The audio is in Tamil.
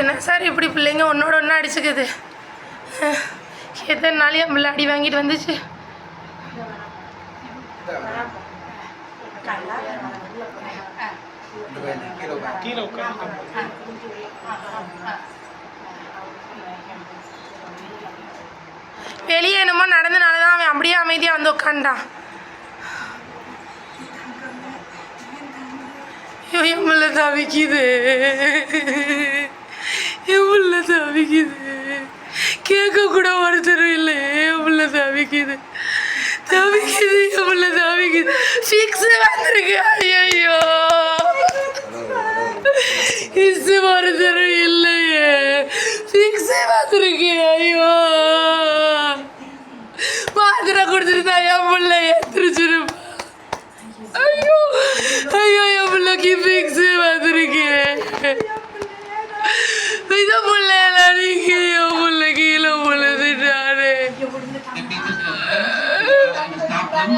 என்ன சார் இப்படி பிள்ளைங்க ஒன்றோட ஒன்றா அடிச்சுக்குது? எத்தனை நாளையும் என் பிள்ளை அடி வாங்கிட்டு வந்துச்சு? வெளியே என்னமோ நடந்தனால தான் அவன் அப்படியே அமைதியாக வந்து உட்காண்டான் ஐயோ எம்மளை தவிக்குது. தவிக்குது. கேட்க கூட ஒருத்தரும் இல்லை. என் தவிக்குது. தவிக்குது என் தவிக்குது. ஃபிக்ஸ் வந்திருக்கு. ஐயோ இசு ஒருத்தரும் இல்லையே. ஃபிக்ஸ் வந்திருக்கு. ஐயோ. மாத்திரை கொடுத்துருந்தா என் பிள்ளை எத்திரிச்சிருப்பா ஐயோ. ஐயோ என் பிள்ளைக்கு ஃபிக்ஸ் வந்திருக்கு. স্থাপন